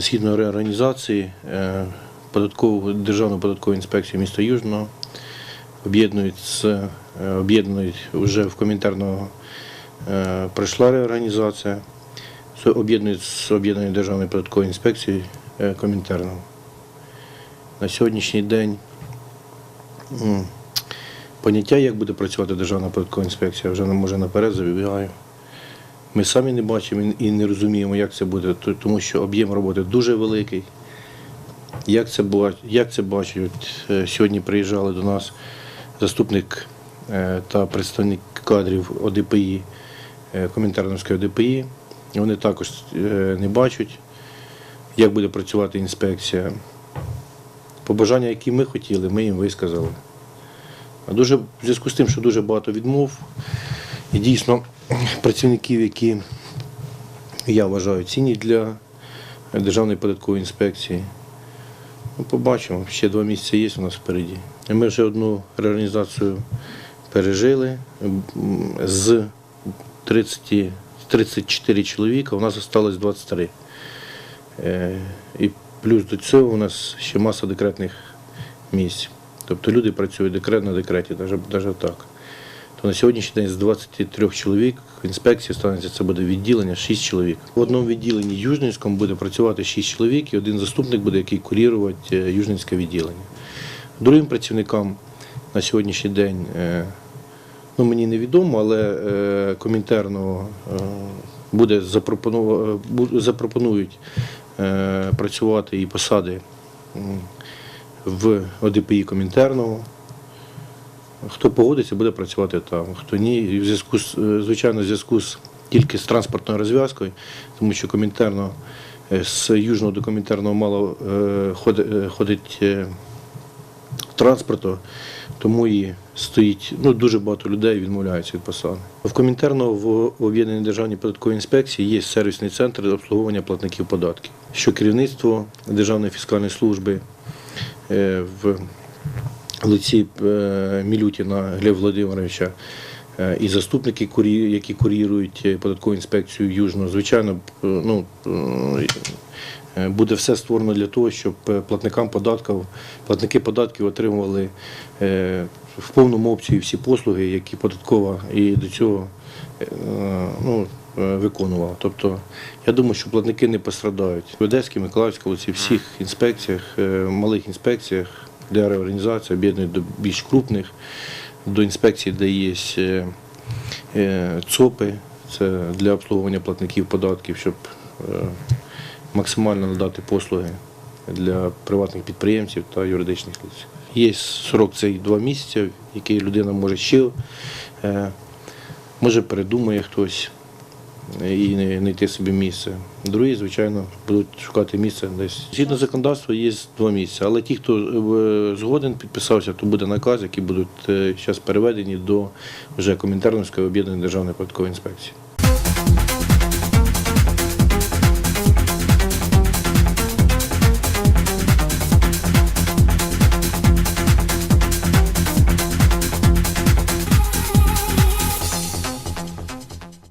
Згідно реорганізації е, податкову державну податкову інспекцію міста Южного об'єднують е, вже в Комінтерного е, пройшла реорганізація. Об'єднують з об'єднаною державною податковою інспекцією Комінтерного. На сьогоднішній день поняття, як буде працювати Державна податкова інспекція, вже може наперед забігаю. Ми самі не бачимо і- не розуміємо, як це буде, тому що об'єм роботи дуже великий. Як це, як це бачать? Е, сьогодні приїжджали до нас заступник е, та представник кадрів ОДПІ, е, Комінтерновської ОДПІ. Вони також не бачать, як буде працювати інспекція. Побажання, які ми хотіли, ми їм висказали. А дуже в зв'язку з тим, що дуже багато відмов, і дійсно працівників, які я вважаю цінні для Державної податкової інспекції. Ну, побачимо, ще два місяці є у нас впереді. Ми вже одну реорганізацію пережили. З 30, 34 чоловіка у нас залишилось 23. Е, І плюс до цього у нас ще маса декретних місць. Тобто люди працюють декрет на декреті, навіть так. То на сьогоднішній день з 23 чоловік в інспекції станеться це буде відділення 6 чоловік. В одному відділенні Южненському буде працювати 6 чоловік і один заступник буде, який курірувати е, Южненське відділення. Другим працівникам на сьогоднішній день е, ну, мені невідомо, але е, комінтерно буде запропонують працювати і посади в ОДПІ Комінтерного. Хто погодиться, буде працювати там. Хто ні, і в зв'язку з е, звичайно, в зв'язку з тільки з транспортною розв'язкою, тому що комінтерно е, з южного до комінтерного мало е, ходи- ходить транспорту, тому і стоїть ну, дуже багато людей відмовляються від посади. В Комінтерно в об'єднаній державній податковій інспекції є сервісний центр обслуговування платників податків, що керівництво Державної фіскальної служби в лиці е, Мілютіна Глеба Володимировича е, і заступники, які курірують е, податкову інспекцію Южного, звичайно, ну, буде все створено для того, щоб платникам податків, платники податків отримували в повному обсязі всі послуги, які податкова і до цього ну, виконувала. Тобто, я думаю, що платники не пострадають. В Одеській, Миколаївській, оці всіх інспекціях, малих інспекціях для реорганізації об'єднують до більш крупних, до інспекцій, де є е, е, ЦОПи, це для обслуговування платників податків, щоб е, максимально надати послуги для приватних підприємців та юридичних лиць. Є срок цей два місяці, який людина може ще, може передумає хтось і не знайти собі місце. Другі, звичайно, будуть шукати місце десь. Згідно законодавства є два місця, але ті, хто е, згоден підписався, то буде наказ, які будуть зараз переведені до вже Комінтерновської об'єднаної державної податкової інспекції.